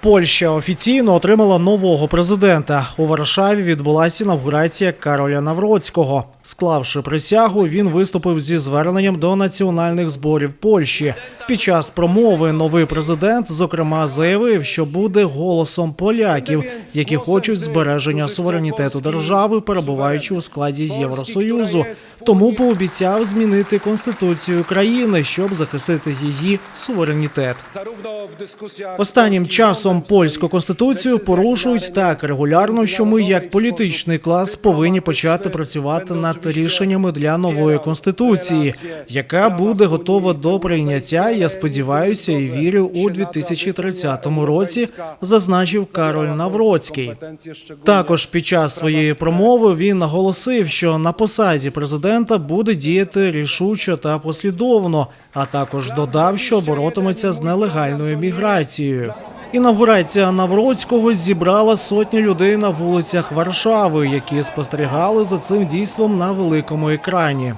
Польща офіційно отримала нового президента. У Варшаві відбулася інавгурація Кароля Навроцького. Склавши присягу, він виступив зі зверненням до національних зборів Польщі. Під час промови новий президент зокрема заявив, що буде голосом поляків, які хочуть збереження суверенітету держави, перебуваючи у складі Євросоюзу. Тому пообіцяв змінити конституцію країни, щоб захистити її суверенітет. Останнім часом польську конституцію порушують так регулярно, що ми, як політичний клас, повинні почати працювати над рішеннями для нової конституції, яка буде готова до прийняття. Я сподіваюся і вірю у 2030 році. Зазначив Кароль Навроцький. Також під час своєї промови він наголосив, що на посаді президента буде діяти рішуче та послідовно, а також додав, що боротиметься з нелегальною міграцією. Інавгурація Навроцького зібрала сотні людей на вулицях Варшави, які спостерігали за цим дійством на великому екрані.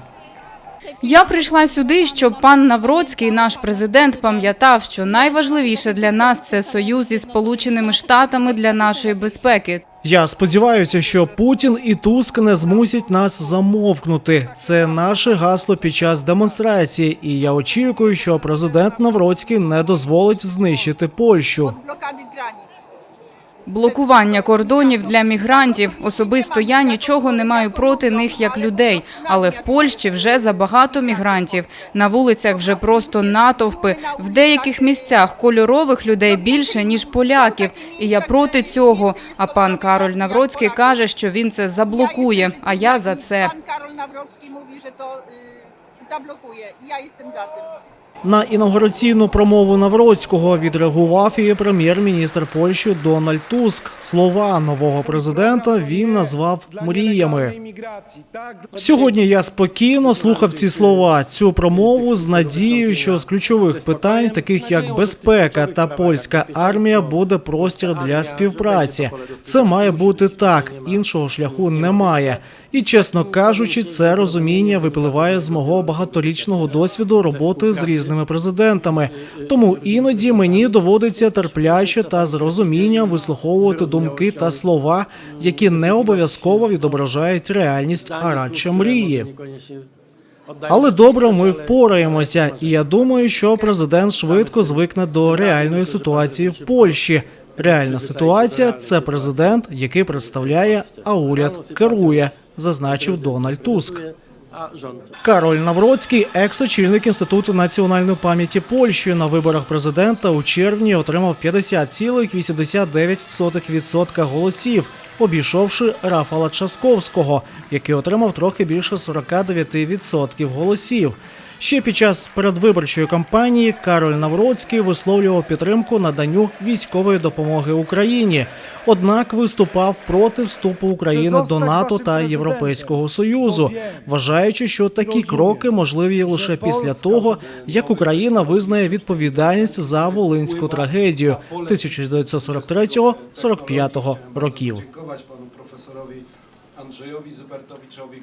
Я прийшла сюди, щоб пан Навроцький, наш президент, пам'ятав, що найважливіше для нас це союз зі Сполученими Штатами для нашої безпеки. Я сподіваюся, що Путін і Туск не змусять нас замовкнути. Це наше гасло під час демонстрації, і я очікую, що президент Навроцький не дозволить знищити Польщу. Блокування кордонів для мігрантів. Особисто я нічого не маю проти них як людей, але в Польщі вже забагато мігрантів. На вулицях вже просто натовпи. В деяких місцях кольорових людей більше ніж поляків. І я проти цього. А пан Кароль Навроцький каже, що він це заблокує. А я за це. I ja jestem za tym. На інаугураційну промову Навроцького відреагував і прем'єр-міністр Польщі Дональд Туск. Слова нового президента він назвав мріями. Сьогодні я спокійно слухав ці слова. Цю промову з надією, що з ключових питань, таких як безпека та польська армія, буде простір для співпраці. Це має бути так. Іншого шляху немає. І чесно кажучи, це розуміння випливає з мого багаторічного досвіду роботи з різними президентами. Тому іноді мені доводиться терпляче та з розумінням вислуховувати думки та слова, які не обов'язково відображають реальність, а радше мрії. Але добре, ми впораємося, і я думаю, що президент швидко звикне до реальної ситуації в Польщі. Реальна ситуація це президент, який представляє, а уряд керує, зазначив Дональд Туск. Кароль Навроцький, екс-очільник інституту національної пам'яті Польщі, на виборах президента у червні отримав 50,89% голосів, обійшовши Рафала Часковського, який отримав трохи більше 49% голосів. Ще під час передвиборчої кампанії Кароль Навроцький висловлював підтримку наданню військової допомоги Україні, однак виступав проти вступу України до НАТО та Європейського союзу, вважаючи, що такі кроки можливі лише після того, як Україна визнає відповідальність за волинську трагедію 1943-45 років. Andrzejowi Zybertowiczowi.